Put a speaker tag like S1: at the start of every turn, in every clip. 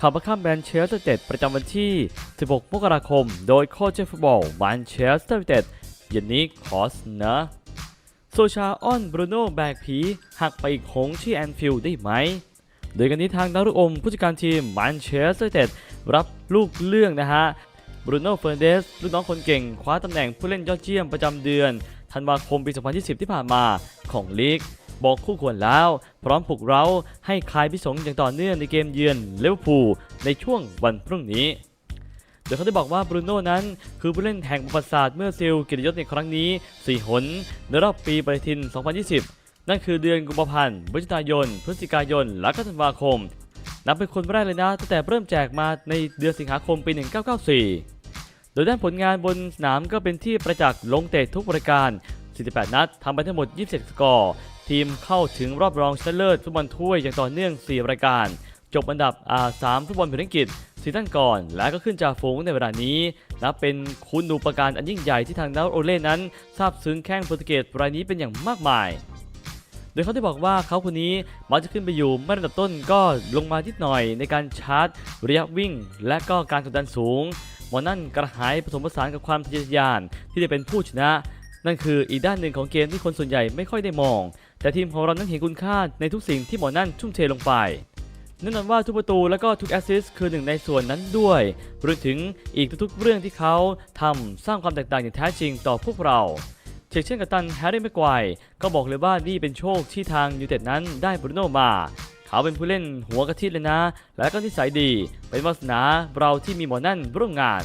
S1: ข่าวประข้ามแมนเชสเตอร์ยูไนเต็ดประจำวันที่ 16 มกราคม โดยโค้ชฟุตบอลแมนเชสเตอร์ยูไนเต็ดยานิคคอสนะโซชาอ้อนบรูโน่แบกผีหักไปอีกหงที่แอนฟิลด์ได้ไหม โดยกันนี้ทางดารุอมผู้จัดการทีมแมนเชสเตอร์ยูไนเต็ดรับลูกเรื่องนะฮะบรูโน่เฟอร์เดสลูกน้องคนเก่ง คว้าตำแหน่งผู้เล่นยอดเยี่ยมประจำเดือนธันวาคมปี 2020 ที่ผ่านมาของลีก บอกคู่ควรแล้ว พร้อมปลุกเราให้คลายพิสงอย่างต่อเนื่องในเกมเยือนเลเวอร์พูลในช่วงวันพรุ่งนี้โดยเขาได้บอกว่าบรูโน่นั้น คือผู้เล่นแห่งประวัติศาสตร์เมื่อซิลกิตยศในครั้งนี้ 4 หน ในรอบปีปฏิทิน 2020 นั่นคือเดือนกุมภาพันธ์พฤศจิกายน พฤศจิกายน และก็ธันวาคม นับเป็นคนแรกเลยนะ ตั้งแต่เริ่มแจกมาในเดือนสิงหาคมปี 1994 โดยด้านผลงานบนสนามก็เป็นที่ประจักษ์ลงเตะทุกรายการ 48 นัดทำไปทั้งหมด 27 สกอร์ ทีมเข้าถึงรอบรองชนะเลิศฟุตบอลถ้วยอย่างต่อเนื่อง 4 รายการ จบอันดับอา3ฟุตบอลพรีเมียร์ลีกซีซั่นก่อน และก็ขึ้นจากฝูงในเวลานี้นับเป็นคุณูปการอันยิ่งใหญ่ที่ทางดาวโอเล่นั้นซาบซึ้งแข้งโปรตุเกสรายนี้เป็นอย่างมากมายโดยเขาได้บอกว่าเขาคนนี้มักจะขึ้นไปอยู่ไม่ระดับต้นก็ลงมาทิดหน่อยในการชาร์จระยะวิ่ง และก็การกดดันสูงมอนั่นกระหายผสมผสานกับความทะเยอทะยานที่จะเป็นผู้ชนะ นั่นคืออีกด้านหนึ่งของเกมที่คนส่วนใหญ่ไม่ค่อยได้มอง แต่ทีมของเรานั้นเห็นคุณค่าในทุกสิ่งที่หมอนั่นทุ่มเทลงไปแน่นอนว่าทุกประตูและก็ทุกแอสซิสคือหนึ่งในส่วนนั้นด้วยรวมถึงอีกทุกๆเรื่องที่เขาทำสร้างความแตกต่างอย่างแท้จริงต่อพวกเราเช่นเช่นกับตันแฮร์รี่แม็กไกวร์ก็บอกเลยว่านี่เป็นโชคที่ทางยูเต็ดนั้นได้บรูโน่มา เขาเป็นผู้เล่นหัวกะทิเลยนะ และก็นิสัยดี เป็นวาสนาเราที่มีหมอนั่นร่วมงาน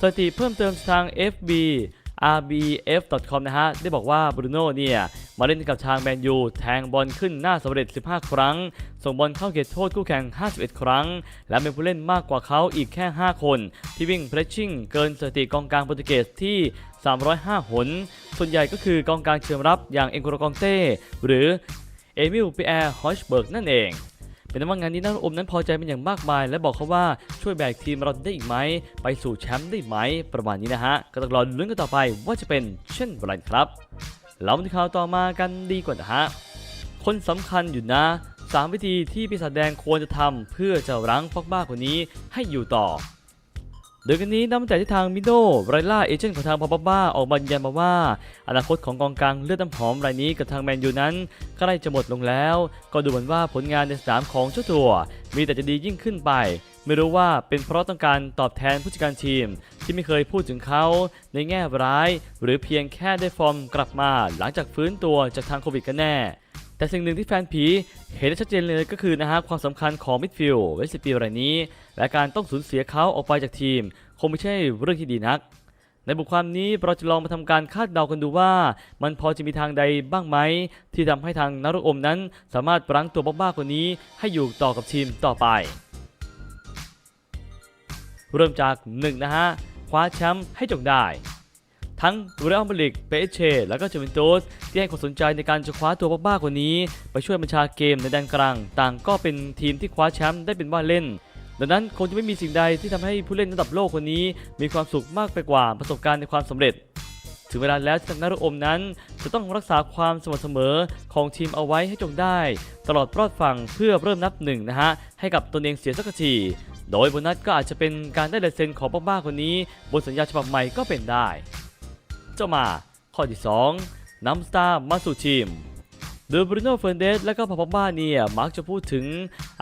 S1: สถิติเพิ่มเติมทาง FB rbf.com นะฮะ ได้บอกว่าบรูโน่เนี่ย มาเล่นกับทางแมนยูแทงบอลขึ้นหน้าสำเร็จ 15 ครั้ง ส่งบอลเข้าเขตโทษคู่แข่ง 51 ครั้ง และเป็นผู้เล่นมากกว่าเขาอีกแค่ 5 คน ที่วิ่งเพรสชิ่งเกินสถิติกองกลางโปรตุเกสที่ 305 หน ส่วนใหญ่ก็คือกองกลางเชิงรับอย่างเอ็นโกรกองเต้หรือเอมิลปีแอร์ฮอชเบิร์กนั่นเองเป็นว่างานนี้นักอมนั้นพอใจเป็นอย่างมากมาย และบอกเขาว่าช่วยแบกทีมเราได้อีกไหม ไปสู่แชมป์ได้ไหม ประมาณนี้นะฮะ ก็ต้องรอลุ้นกันต่อไปว่าจะเป็นเช่นไรครับ เรามาที่ข่าวต่อมากันดีกว่านะฮะ คนสำคัญอยู่นะ 3 วิธีที่ปีศาจแดงควรจะทำเพื่อจะรั้งพอกบ้าคนนี้ให้อยู่ต่อ โดยกันนี้นับตั้งแต่ที่ทางมิโดไรล่าเอเจนต์ของทางพอปบ้าออกมายืนยันมาว่า อนาคตของกองกลางเลือดน้ำหอมรายนี้กับทางแมนยูนั้นใกล้จะหมดลงแล้ว ก็ดูเหมือนว่าผลงานในสนามของเจ้าตัว มีแต่จะดียิ่งขึ้นไป ไม่รู้ว่าเป็นเพราะต้องการตอบแทนผู้จัดการทีม ที่ไม่เคยพูดถึงเขาในแง่ร้าย หรือเพียงแค่ได้ฟอร์มกลับมาหลังจากฟื้นตัวจากทางโควิดกันแน่ แต่สิ่งหนึ่งที่แฟนผีเห็นได้ชัดเจนเลยก็คือนะฮะความสำคัญของมิดฟิลด์เวสต์ปีรายนี้ และการต้องสูญเสียเขาออกไปจากทีม คงไม่ใช่เรื่องที่ดีนัก ในบทความนี้เราจะลองมาทำการคาดเดากันดูว่า มันพอจะมีทางใดบ้างไหม ที่ทำให้ทางนารกอมนั้น สามารถปรั้งตัวบ้าๆคนนี้ ให้อยู่ต่อกับทีมต่อไป เริ่มจาก1นะฮะคว้าแชมป์ให้จงได้ ทั้งเรอัลมาดริดเปเชและก็เจูเวนตุสที่ให้ความสนใจในการจะคว้าตัวบ้าๆคนนี้ ไปช่วยบัญชาเกมในแดนกลาง ต่างก็เป็นทีมที่คว้าแชมป์ได้เป็นว่าเล่นดังนั้นคงจะไม่มีสิ่งใดที่ทำให้ผู้เล่นระดับโลกคนนี้ มีความสุขมากไปกว่าประสบการณ์ในความสำเร็จ ถึงเวลาแล้วที่ทางนารอมนั้น จะต้องรักษาความสม่ำเสมอของทีมเอาไว้ให้จงได้ ตลอดรอดฝั่งเพื่อเริ่มนับหนึ่งนะฮะ ให้กับตนเองเสียสักที โดยโบนัสก็อาจจะเป็นการได้ลายเซ็นของบ้าๆคนนี้ บนสัญญาฉบับใหม่ก็เป็นได้ จ้ามา ข้อที่ 2นำสตาร์มาสู่ทีม โดยบรูโน่เฟร์นเดสและก็พาปบ้าเนี่ยมักจะพูดถึง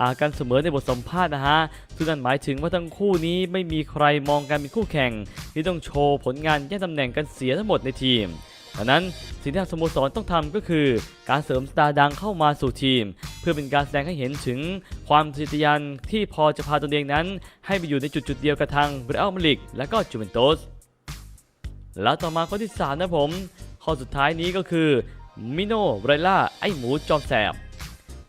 S1: อาการเสมอในบทสัมภาษณ์นะฮะซึ่งนั่นหมายถึงว่าทั้งคู่นี้ไม่มีใครมองกันเป็นคู่แข่ง ที่ต้องโชว์ผลงานแย่งตำแหน่งกันเสียทั้งหมดในทีมดังนั้นสิ่งที่ทางสโมสรต้องทำก็คือ การเสริมสตาร์ดังเข้ามาสู่ทีม เพื่อเป็นการแสดงให้เห็นถึงความทะเยอทะยานที่พอจะพาตนเองนั้น ให้ไปอยู่ในจุดจุดๆเดียวกับทางเรอัลมาดริดและก็จูเวนตุส แล้วต่อมาข้อที่ 3 นะผม ข้อสุดท้ายนี้ก็คือมิโนไรล่าไอหมูจอมแสบ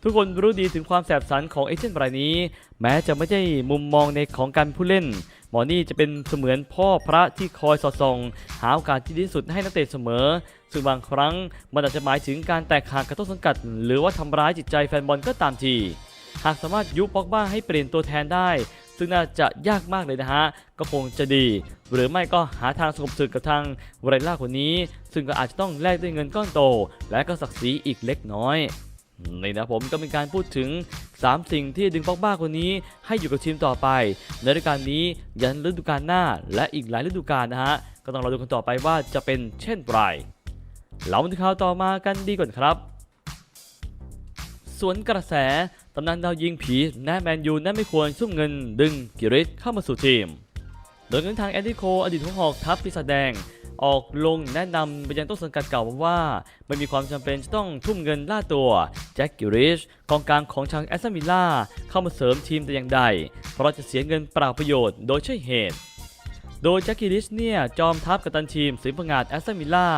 S1: ทุกคนรู้ดีถึงความแสบสันของเอเจนต์รายนี้ แม้จะไม่ใช่มุมมองในของการผู้เล่น หมอนี่จะเป็นเสมือนพ่อพระที่คอยสอดส่องหาโอกาสที่ดีสุดให้นักเตะเสมอ ซึ่งบางครั้งมันอาจจะหมายถึงการแตกหักกับต้นสังกัด หรือว่าทำร้ายจิตใจแฟนบอลก็ตามที หากสามารถยุบป็อกบ้าให้เปลี่ยนตัวแทนได้ ซึ่งน่าจะยากมากเลยนะฮะ ก็คงจะดี หรือไม่ก็หาทางสงบศึกกับทางไรล่าคนนี้ ซึ่งก็อาจจะต้องแลกด้วยเงินก้อนโต และก็ศักดิ์ศรีอีกเล็กน้อยนี่นะผมก็เป็นการพูดถึง 3 สิ่งที่ดึงปอกบ้าคนนี้ให้อยู่กับทีมต่อไป ในฤดูกาลนี้ยันฤดูกาลหน้าและอีกหลายฤดูกาลนะฮะ ก็ต้องรอดูกันต่อไปว่าจะเป็นเช่นไรเรามาดูข่าวต่อมากันดีก่อนครับ สวนกระแส ตำนานดาวยิงผีแนแมนยูแน่ไม่ควรซุ่มเงินดึงกิริชเข้ามาสู่ทีม โดยเงินทางแอนดี้โคอดีตหัวหอกทัพปีศาจแดง ออกลงแนะนำไปยังต้นสังกัดเก่าว่า ไม่มีความจำเป็นจะต้องทุ่มเงินล่าตัวแจ็คกิริชกองกลางของชางแอสตันวิลล่าเข้ามาเสริมทีมแต่อย่างใด เพราะจะเสียเงินเปล่าประโยชน์โดยใช่เหตุโดยแจ็คกิริชเนี่ยจอมทัพกัปตันทีมสีผงาดแอสตันวิลล่า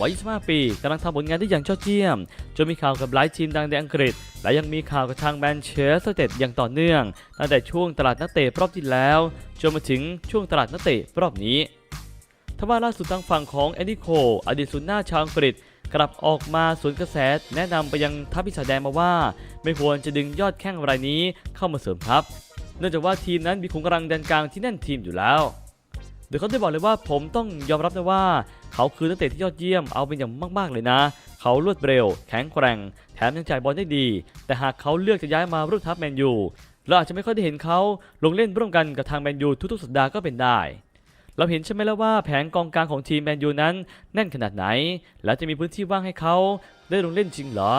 S1: วัย 25 ปีกำลังทำผลงานได้อย่างยอดเยี่ยม จนมีข่าวกับหลายทีมดังในอังกฤษ และยังมีข่าวกับทางแมนเชสเตอร์เต็ดอย่างต่อเนื่อง ตั้งแต่ช่วงตลาดนักเตะรอบที่แล้ว จนมาถึงช่วงตลาดนักเตะรอบนี้ทว่าล่าสุดทางฝั่งของแอนดี้โค อดีตศูนย์หน้าชาวอังกฤษ กลับออกมาสวนกระแสแนะนำไปยังทัพพิศาแดงมาว่า ไม่ควรจะดึงยอดแข้งรายนี้เข้ามาเสริมทัพ เนื่องจากว่าทีมนั้นมีขุมกำลังแดนกลางที่แน่นทีมอยู่แล้วโดยเขาได้บอกเลยว่าผมต้องยอมรับนะว่า เขาคือนักเตะที่ยอดเยี่ยมเอาเป็นอย่างมากๆเลยนะ เขารวดเร็ว แข็งแกร่ง แถมยังจ่ายบอลได้ดี แต่หากเขาเลือกจะย้ายมาร่วมทัพแมนยูเราอาจจะไม่ค่อยได้เห็นเขาลงเล่นร่วมกันกับทางแมนยูทุกๆสัปดาห์ก็เป็นได้ เราเห็นใช่ไหมแล้วว่าแผนกองกลางของทีมแมนยูนั้นแน่นขนาดไหน และจะมีพื้นที่ว่างให้เขาได้ลงเล่นจริงเหรอ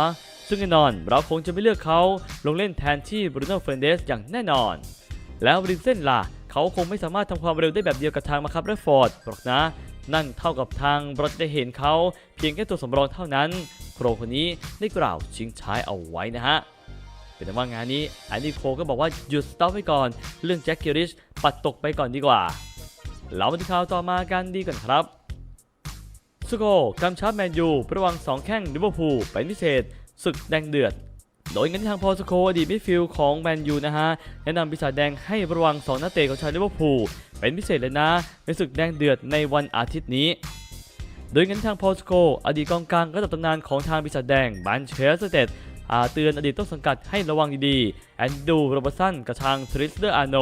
S1: ซึ่งแน่นอนเราคงจะไม่เลือกเขาลงเล่นแทนที่บรูโน่เฟรนเดสอย่างแน่นอน แล้วริมเส้นล่ะ เขาคงไม่สามารถทำความเร็วได้แบบเดียวกับทางมาคับเรดฟอร์ดหรอกนะ นั่นเท่ากับทางบรอดได้เห็นเขาเพียงแค่ตัวสำรองเท่านั้นโปรคนนี้ได้กล่าวชิงช้ายเอาไว้นะฮะ เป็นว่างานนี้แอนดี้โคก็บอกว่าหยุดสต็อปไว้ก่อน เรื่องแจ็คเกอริชปัดตกไปก่อนดีกว่าเรามาที่ข่าวต่อมากันดีก่อนครับสุโกกำชับแมนยูระวังสองแข้งลิเวอร์พูลเป็นพิเศษศึกแดงเดือดโดยงั้นทางพอสโคอดีตมิดฟิลด์ของแมนยูนะฮะ แนะนำปีศาจแดงให้ระวัง 2 นักเตะของชาวลิเวอร์พูล เป็นพิเศษเลยนะ ในศึกแดงเดือดในวันอาทิตย์นี้ โดยงั้นทางพอลสโคอดีตกองกลางระดับตำนานของทางปีศาจแดงบันเชสเตดอาเตือนอดีตต้นสังกัดให้ระวังดีๆ แอนดูโรบสันกับทางทริสเดอร์อาโน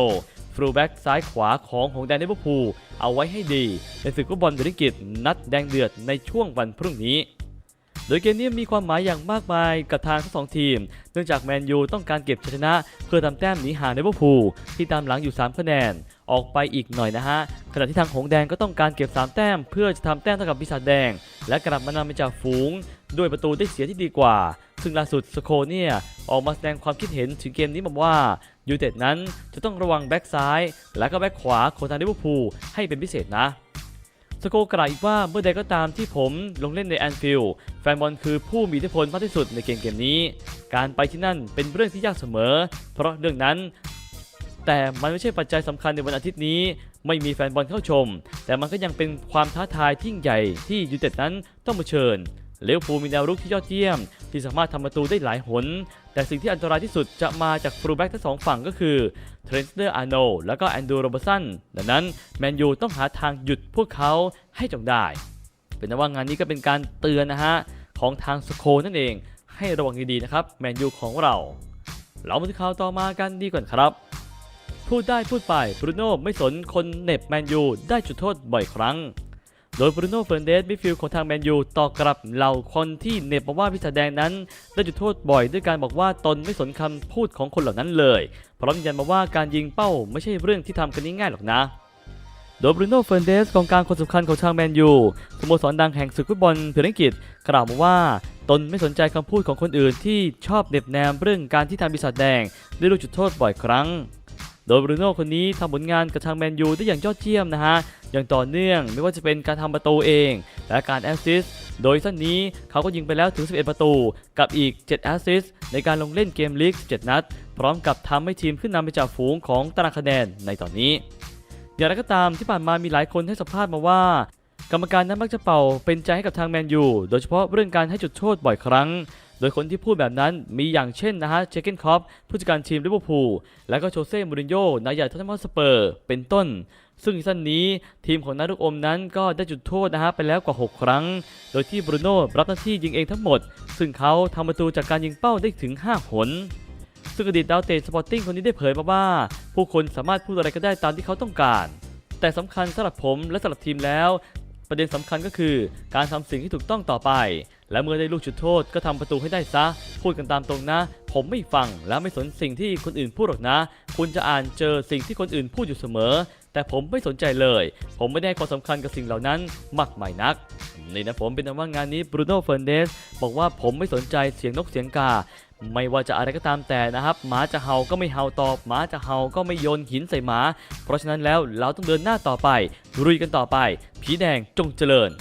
S1: ฟรูแบ็กซ้ายขวาของหงแดงลิเวอร์พูลเอาไว้ให้ดี ในศึกฟุตบอลบริกิตนัดแดงเดือดในช่วงวันพรุ่งนี้ โดยเกมนี้มีความหมายอย่างมากมายกับทางทั้งสองทีม เนื่องจากแมนยูต้องการเก็บชัยชนะ เพื่อทำแต้มหนีห่างลิเวอร์พูลที่ตามหลังอยู่ 3 คะแนน ออกไปอีกหน่อยนะฮะ ขณะที่ทางหงแดงก็ต้องการเก็บ 3 แต้ม เพื่อจะทำแต้มเท่ากับปีศาจแดง และกลับมานำไปจากฝูง ด้วยประตูได้เสียที่ดีกว่า ซึ่งล่าสุดสโคเนี่ยออกมาแสดงความคิดเห็นถึงเกมนี้บอกว่ายูเต็ดนั้นจะต้องระวังแบ็กซ้าย และก็แบ็กขวาของทางลิเวอร์พูลให้เป็นพิเศษนะสโกกล่าวอีกว่าเมื่อใดก็ตามที่ผมลงเล่นในแอนฟิลด์แฟนบอลคือผู้มีอิทธิพลมากที่สุดในเกมเกมนี้ การไปที่นั่นเป็นเรื่องที่ยากเสมอ เพราะเรื่องนั้น แต่มันไม่ใช่ปัจจัยสำคัญในวันอาทิตย์นี้ ไม่มีแฟนบอลเข้าชม แต่มันก็ยังเป็นความท้าทายที่ยิ่งใหญ่ที่ยูเต็ดนั้นต้องเผชิญเลวพูมีแนวรุกที่ยอดเยี่ยม ที่สามารถทำประตูได้หลายหน แต่สิ่งที่อันตรายที่สุดจะมาจากฟูลแบ็กทั้งสองฝั่งก็คือเทรนเดอร์อาโนและก็แอนดูโรบสันดังนั้นแมนยูต้องหาทางหยุดพวกเขาให้จงได้ เป็นนว่างานนี้ก็เป็นการเตือนนะฮะ ของทางสโคนั่นเอง ให้ระวังดีๆนะครับ แมนยูของเรา เรามาที่ข่าวต่อมากันดีก่อนครับ พูดได้พูดไปบรูโน่ไม่สนคนเหน็บแมนยูได้จุดโทษบ่อยครั้ง โดยบรูโน่เฟรนเดสมิดฟิลด์ของทางแมนยูตอบกลับเหล่าคนที่เหน็บมาว่าพิศาจแดงนั้น ได้จุดโทษบ่อยด้วยการบอกว่าตนไม่สนคำพูดของคนเหล่านั้นเลย พร้อมยืนยันมาว่าการยิงเป้าไม่ใช่เรื่องที่ทำกันง่ายๆหรอกนะโดยบรูโน่เฟรนเดสกองกลางคนสำคัญของทางแมนยูสโมสรดังแห่งศึกฟุตบอลพรีเมียร์ลีกกล่าวมาว่าตนไม่สนใจคำพูดของคนอื่นที่ชอบเน็บแนมเรื่องการที่ทางปีศาจแดงได้ลูกจุดโทษบ่อยครั้ง โดยบรูโน่คนนี้ทำผลงานกับทางแมนยูได้อย่างยอดเยี่ยมนะฮะ อย่างต่อเนื่องไม่ว่าจะเป็นการทำประตูเอง และการแอสซิสต์โดยสั้นนี้เขาก็ยิงไปแล้วถึง 11 ประตู กับอีก 7 แอสซิสต์ในการลงเล่นเกมลีก 17 นัด พร้อมกับทำให้ทีมขึ้นนำไปจากฝูงของตารางคะแนนในตอนนี้ อย่างไรก็ตามที่ผ่านมามีหลายคนให้สัมภาษณ์มาว่ากรรมการนั้นมักจะเป่าเป็นใจให้กับทางแมนยู โดยเฉพาะเรื่องการให้จุดโทษบ่อยครั้ง ดยคนที่พูดแบบนั้นมีอย่างเช่นนะฮะเจเกนคอปผู้จัดการทีมลิเวอร์พูลและก็โชเซ่มูรินโญ่นายใหญ่ทัตแนมสเปอร์เป็นต้น ซึ่งซีซั่นนี้ทีมของนารุกอมนั้นก็ได้จุดโทษนะฮะไปแล้วกว่า 6 ครั้ง โดยที่บรูโน่รับหน้าที่ยิงเองทั้งหมด ซึ่งเขาทำประตูจากการยิงเป้าได้ถึง 5 หนซึ่งอดีตดาวเตะสปอร์ติ้งคนนี้ได้เผยมาว่า ผู้คนสามารถพูดอะไรก็ได้ตามที่เขาต้องการ แต่สำคัญสำหรับผมและสำหรับทีมแล้ว ประเด็นสำคัญก็คือ การทำสิ่งที่ถูกต้องต่อไป และเมื่อได้ลูกจุดโทษก็ทำประตูให้ได้ซะ พูดกันตามตรงนะ ผมไม่ฟังและไม่สนสิ่งที่คนอื่นพูดหรอกนะ คุณจะอ่านเจอสิ่งที่คนอื่นพูดอยู่เสมอ แต่ผมไม่สนใจเลย ผมไม่ได้ความสำคัญกับสิ่งเหล่านั้นมากมายนักนี่นะผมเป็นนว่างานนี้บรูโน่เฟอร์นเดสบอกว่าผมไม่สนใจเสียงนกเสียงกา ไม่ว่าจะอะไรก็ตามแต่นะครับหมาจะเห่าก็ไม่เห่าตอบหมาจะเห่าก็ไม่โยนหินใส่หมา เพราะฉะนั้นแล้วเราต้องเดินหน้าต่อไปลุยกันต่อไป ผีแดงจงเจริญ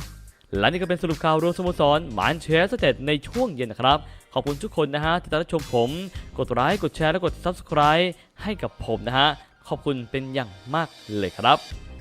S1: และนี่ก็เป็นสรุปข่าวรวมสโมสรหมานเชสเตดในช่วงเย็นนะครับ ขอบคุณทุกคนนะฮะที่ติดตามชมผม กดไลค์กดแชร์และกด Subscribe ให้กับผมนะฮะขอบคุณเป็นอย่างมากเลยครับ